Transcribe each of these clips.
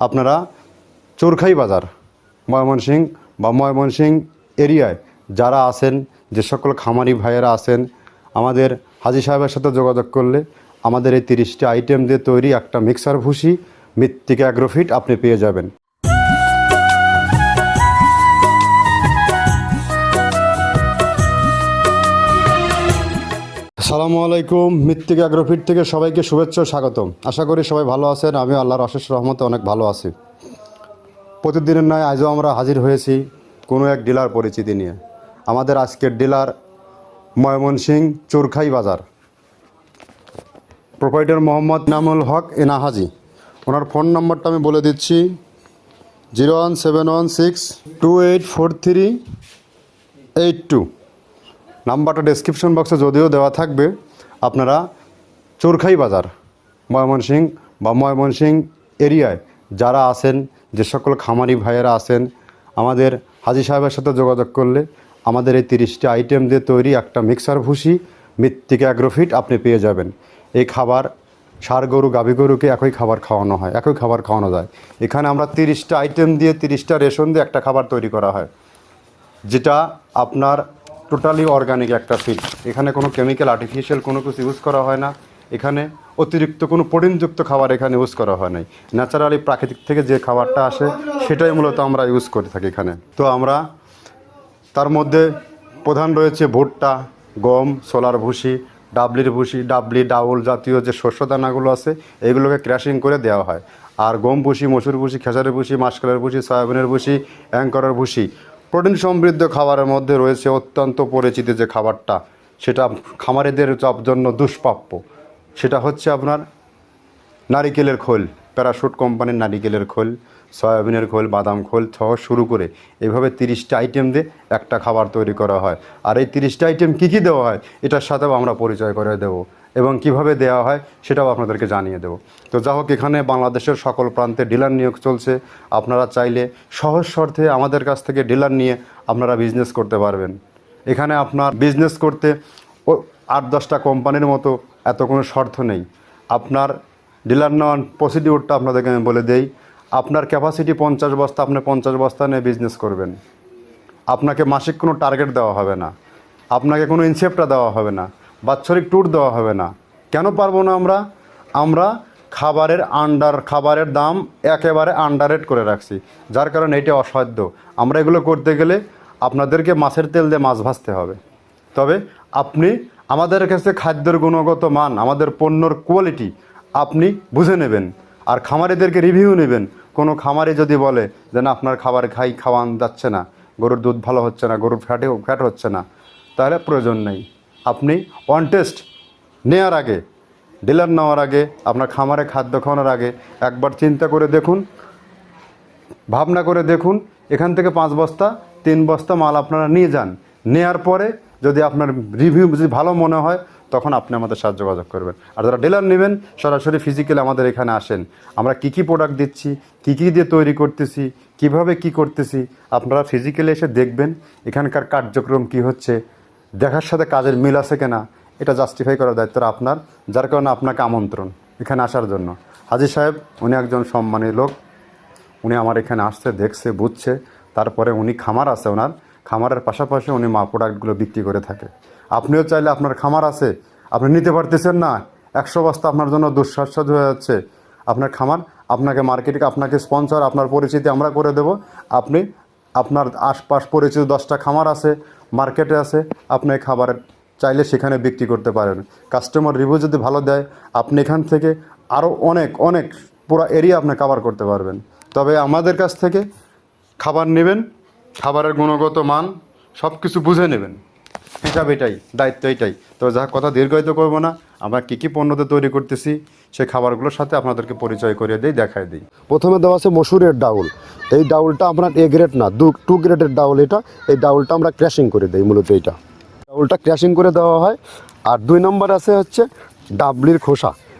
আপনারা চোরখাই বাজার ময়মনসিং বা ময়মনসিং এরিয়ায় যারা আছেন, যে সকল খামারি ভাইয়েরা আছেন, আমাদের হাজি সাহেবের সাথে যোগাযোগ করলে আমাদের এই তিরিশটি আইটেম দিয়ে তৈরি একটা মিক্সার ভুসি, মৃত্তিকা অ্যাগ্রোফিট আপনি পেয়ে যাবেন। আসসালামু আলাইকুম, মৃত্তিকা অ্যাগ্রোফিট থেকে সবাইকে শুভেচ্ছা স্বাগতম। আশা করি সবাই ভালো আছেন আমি আল্লাহর অশেষ রহমতে অনেক ভালো আছি। প্রতিদিনের নয় আজও আমরা হাজির হয়েছি কোনো এক ডিলার পরিচিতি নিয়ে। আমাদের আজকের ডিলার ময়মনসিং চোরখাই বাজার। প্রোপাইটার মোহাম্মদ নামুল হক এনাহাজি। ওনার ফোন নম্বরটা আমি বলে দিচ্ছি, zero one seven one six two eight four three eight two. নাম্বারটা ডেসক্রিপশন বক্সে যদিও দেওয়া থাকবে, আপনারা চোরখাই বাজার, ময়মনসিং বা ময়মনসিং এরিয়ায় যারা আছেন, যে সকল খামারি ভাইয়েরা আছেন, আমাদের হাজি সাহেবের সাথে যোগাযোগ করলে আমাদের এই তিরিশটি আইটেম দিয়ে তৈরি একটা মিক্সার ভুসি, মৃত্তিকা অ্যাগ্রোফিট আপনি পেয়ে যাবেন। এই খাবার সার গরু, গাভী গরুকে একই খাবার খাওয়ানো হয়, একই খাবার খাওয়ানো যায়। এখানে আমরা তিরিশটা আইটেম দিয়ে, তিরিশটা রেশন দিয়ে একটা খাবার তৈরি করা হয়, যেটা আপনার টোটালি অর্গানিক একটা ফিড এখানে কোনো কেমিক্যাল আর্টিফিশিয়াল কোনো কিছু ইউজ করা হয় না। এখানে অতিরিক্ত কোনো প্রোটিনযুক্ত খাবার এখানে ইউজ করা হয় নাই। ন্যাচারালি প্রাকৃতিক থেকে যে খাবারটা আসে, সেটাই মূলত আমরা ইউজ করে থাকি এখানে। তো আমরা তার মধ্যে প্রধান রয়েছে ভুট্টা, গম সোলার ভুসি, ডাবলির ভুসি, ডাবলি, ডাউল জাতীয় যে শস্য দানাগুলো আছে, এগুলোকে ক্র্যাশিং করে দেওয়া হয়। আর গম ভুসি, মসুর ভুসি, খেসারের ভুসি, মাসকলের ভুসি, সয়াবিনের ভুসি অ্যাঙ্করের ভুসি প্রোটিন সমৃদ্ধ খাবারের মধ্যে রয়েছে অত্যন্ত পরিচিত যে খাবারটা, সেটা খামারিদের জন্য দুষ্প্রাপ্য। সেটা হচ্ছে আপনার নারিকেলের খোল, প্যারাশুট কোম্পানির নারিকেলের খোল, সয়াবিনের খোল, বাদাম খোল সহ শুরু করে এভাবে তিরিশটা আইটেম দিয়ে একটা খাবার তৈরি করা হয়। আর এই তিরিশটা আইটেম কী কী দেওয়া হয়, এটার সাথেও আমরা পরিচয় করে দেব। এবং কীভাবে দেওয়া হয় সেটাও আপনাদেরকে জানিয়ে দেব। তো যা হোক, এখানে বাংলাদেশের সকল প্রান্তে ডিলার নিয়োগ চলছে। আপনারা চাইলে সহজ শর্তে আমাদের কাছ থেকে ডিলার নিয়ে আপনারা বিজনেস করতে পারবেন। এখানে আপনার বিজনেস করতে ও আট দশটা কোম্পানির মতো এত কোনো শর্ত নেই। আপনার ডিলার নেওয়ার প্রসিডিউরটা আপনাদেরকে আমি বলে দেই, আপনার ক্যাপাসিটি পঞ্চাশ বস্তা, আপনি পঞ্চাশ বস্তা নিয়ে বিজনেস করবেন। আপনাকে মাসিক কোনো টার্গেট দেওয়া হবে না। আপনাকে কোনো ইনসেপ্টটা দেওয়া হবে না। বাৎসরিক ট্যুর দেওয়া হবে না। কেন পারব না আমরা? আমরা খাবারের আন্ডার খাবারের দাম একেবারে আন্ডারেট করে রাখছি, যার কারণে এটা অসাধ্য। আমরা এগুলো করতে গেলে আপনাদেরকে মাছের তেল দিয়ে মাছ ভাজতে হবে। তবে আপনি আমাদের কাছে খাদ্যের গুণগত মান, আমাদের পণ্যর কোয়ালিটি আপনি বুঝে নেবেন, আর খামারিদেরকে রিভিউ নেবেন। কোনো খামারি যদি বলে যে, না, আপনার খাবার খাই, খাওয়ান যাচ্ছে না, গরুর দুধ ভালো হচ্ছে না, গরুর ফ্যাটে ফ্যাট হচ্ছে না, তাহলে প্রয়োজন নেই। আপনি অন টেস্ট নেওয়ার আগে ডিলার নেওয়ার আগে, আপনার খামারে খাদ্য খাওয়ানোর আগে একবার চিন্তা করে দেখুন, ভাবনা করে দেখুন, এখান থেকে পাঁচ বস্তা, তিন বস্তা মাল আপনারা নিয়ে যান। নেয়ার পরে যদি আপনার রিভিউ যদি ভালো মনে হয়, তখন আপনি আমাদের সাহায্য যোগাযোগ করবেন। আর যারা ডিলার নেবেন, সরাসরি ফিজিক্যালি আমাদের এখানে আসেন। আমরা কি কি প্রোডাক্ট দিচ্ছি, কি কি দিয়ে তৈরি করতেছি, কীভাবে কি করতেছি, আপনারা ফিজিক্যালি এসে দেখবেন, এখানকার কার্যক্রম কি হচ্ছে দেখার সাথে কাজের মিল আছে কিনা, এটা জাস্টিফাই করার দায়িত্ব আপনার, যার কারণে আপনাকে আমন্ত্রণ এখানে আসার জন্য। হাজি সাহেব, উনি একজন সম্মানী লোক, উনি আমার এখানে আসছে, দেখছে, বুঝছে, তারপরে উনি খামার আছে ওনার, খামারের পাশাপাশি উনি মা প্রোডাক্টগুলো বিক্রি করে থাকে। আপনিও চাইলে আপনার খামার আছে, আপনি নিতে পারতেছেন না, একশো বস্তা আপনার জন্য দুঃসাহসাদ হয়ে যাচ্ছে। আপনার খামার, আপনাকে মার্কেটিং আপনাকে স্পন্সর আপনার পরিচিতি আমরা করে দেব। আপনি, আপনার আশপাশ পরিচিত দশটা খামার আছে মার্কেটে আছে, আপনি খাবার চাইলে সেখানে বিক্রি করতে পারেন। কাস্টমার রিভিউ যদি ভালো দেয়, আপনি এখান থেকে আরও অনেক অনেক পুরো এরিয়া আপনি কাভার করতে পারবেন। তবে আমাদের কাছ থেকে খাবার নেবেন, খাবারের গুণগত মান সব কিছু বুঝে নেবেন। হিসাব এটাই, দায়িত্ব এটাই। তো যা কথা দীর্ঘায়িত করব না। আমরা কী কী পণ্যতে তৈরি করতেছি, সেই খাবারগুলোর সাথে আপনাদেরকে পরিচয় করিয়ে দিই দেখায় দিই। প্রথমে দেওয়া আছে মসুরের ডাউল। এই ডাউলটা আপনার এ গ্রেড না, দু টু গ্রেডের ডাউল এটা। এই ডাউলটা আমরা ক্র্যাশিং করে দিই, মূলত এইটা। ডাউলটা ক্র্যাশিং করে দেওয়া হয়। আর দুই নম্বর আছে হচ্ছে ডাবলির খোসা।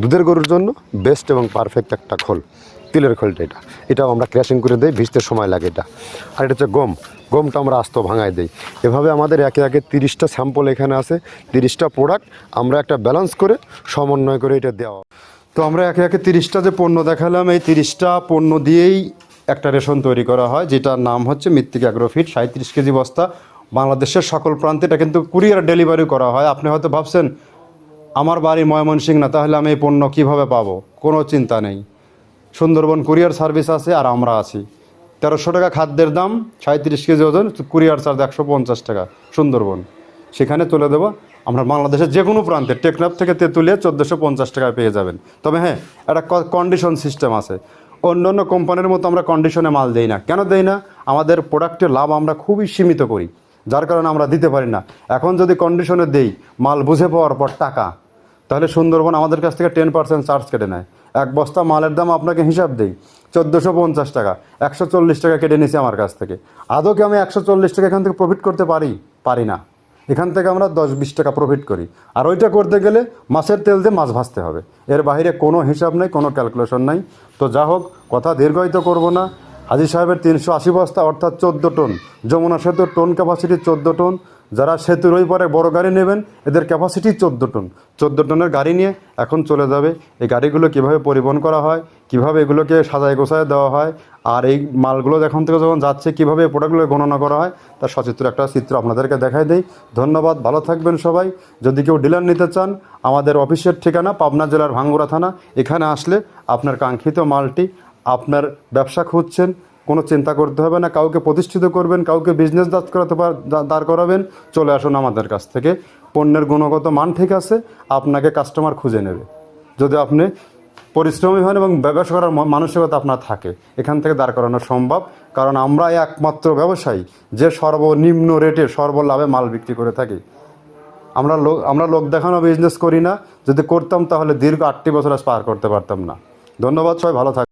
দুধের গরুর জন্য বেস্ট এবং পারফেক্ট একটা খোল, তিলের খোলটা এটা। এটাও আমরা ক্র্যাশিং করে দিই, ভিজতে সময় লাগে এটা। আর এটা হচ্ছে গম। গমটা আমরা আস্ত ভাঙায় দিই। এভাবে আমাদের একে একে তিরিশটা স্যাম্পল এখানে আছে, তিরিশটা প্রোডাক্ট আমরা একটা ব্যালেন্স করে সমন্বয় করে এটা দেওয়া। তো আমরা একে একে তিরিশটা যে পণ্য দেখালাম, এই তিরিশটা পণ্য দিয়েই একটা রেশন তৈরি করা হয়, যেটার নাম হচ্ছে মৃত্তিকা অ্যাগ্রোফিট সাঁত্রিশ কেজি বস্তা। বাংলাদেশের সকল প্রান্তে এটা কিন্তু কুরিয়ার ডেলিভারি করা হয়। আপনি হয়তো ভাবছেন আমার বাড়ি ময়মনসিং না, তাহলে আমি এই পণ্য কীভাবে পাবো? কোনো চিন্তা নেই। সুন্দরবন কুরিয়ার সার্ভিস আছে আর আমরা আছি। তেরোশো টাকা খাদ্যের দাম সাঁত্রিশ কেজি ওজন, কুরিয়ার চার্জ একশো পঞ্চাশ টাকা, সুন্দরবন। সেখানে তুলে দেবো। আমরা বাংলাদেশের যে কোনো প্রান্তে টেকনাফ থেকে তেঁতুলিয়ে চোদ্দোশো পঞ্চাশ টাকায় পেয়ে যাবেন। তবে হ্যাঁ একটা কন্ডিশন সিস্টেম আছে। অন্য অন্য কোম্পানির মতো আমরা কন্ডিশনে মাল দেই না। কেন দেই না? আমাদের প্রোডাক্টের লাভ আমরা খুবই সীমিত করি। যার কারণে আমরা দিতে পারি না। এখন যদি কন্ডিশনে দেই, মাল বুঝে পাওয়ার পর টাকা, তাহলে সুন্দরবন আমাদের কাছ থেকে টেন পার্সেন্ট চার্জ কেটে নেয়। এক বস্তা মালের দাম আপনাকে হিসাব দেই, চোদ্দোশো পঞ্চাশ টাকা, একশো চল্লিশ টাকা কেটে নিয়েছি আমার কাছ থেকে। আদৌ কি আমি একশো চল্লিশ টাকা এখান থেকে প্রফিট করতে পারি? পারি না। এখান থেকে আমরা দশ বিশ টাকা প্রফিট করি। আর ওইটা করতে গেলে মাছের তেল দিয়ে মাছ ভাজতে হবে। এর বাইরে কোনো হিসাব নেই, কোনো ক্যালকুলেশন নাই। তো যা হোক, কথা দীর্ঘায়িত করব না। হাজি সাহেবের তিনশো আশি বস্তা, অর্থাৎ চোদ্দ টন, যমুনা সেতুর টোন ক্যাপাসিটি চোদ্দ টন। যারা সেতুর ওই পরে বড় গাড়ি নেবেন, এদের ক্যাপাসিটি চোদ্দ টন। চোদ্দ টনের গাড়ি নিয়ে এখন চলে যাবে। এই গাড়িগুলো কীভাবে পরিবহন করা হয়, কীভাবে এগুলোকে সাজায় গোছায় দেওয়া হয়, আর এই মালগুলো এখন থেকে যখন যাচ্ছে, কীভাবে প্রোডাক্টগুলো গণনা করা হয়, তার সচিত্র একটা চিত্র আপনাদেরকে দেখাই দেই। ধন্যবাদ, ভালো থাকবেন সবাই। যদি কেউ ডিলার নিতে চান, আমাদের অফিসের ঠিকানা পাবনা জেলার ভাঙ্গুরা থানা। এখানে আসলে আপনার কাঙ্ক্ষিত মালটি আপনার ব্যবসা খুঁজছেন, কোনো চিন্তা করতে হবে না, কাউকে প্রতিষ্ঠিত করবেন, কাউকে বিজনেস দাঁড় করাতে দাঁড় করাবেন, চলে আসুন আমাদের কাছ থেকে। পণ্যের গুণগত মান ঠিক আছে, আপনাকে কাস্টমার খুঁজে নেবে। যদি আপনি পরিশ্রমী হন এবং ব্যবসা করার মানসিকতা আপনার থাকে, এখান থেকে দাঁড় করানো সম্ভব। কারণ আমরা একমাত্র ব্যবসায়ী, যে সর্বনিম্ন রেটে, সর্বলাভে মাল বিক্রি করে থাকি। আমরা লোক আমরা লোক দেখানো বিজনেস করি না, যদি করতাম তাহলে দীর্ঘ আটটি বছর আজ পার করতে পারতাম না। ধন্যবাদ সবাই, ভালো থাক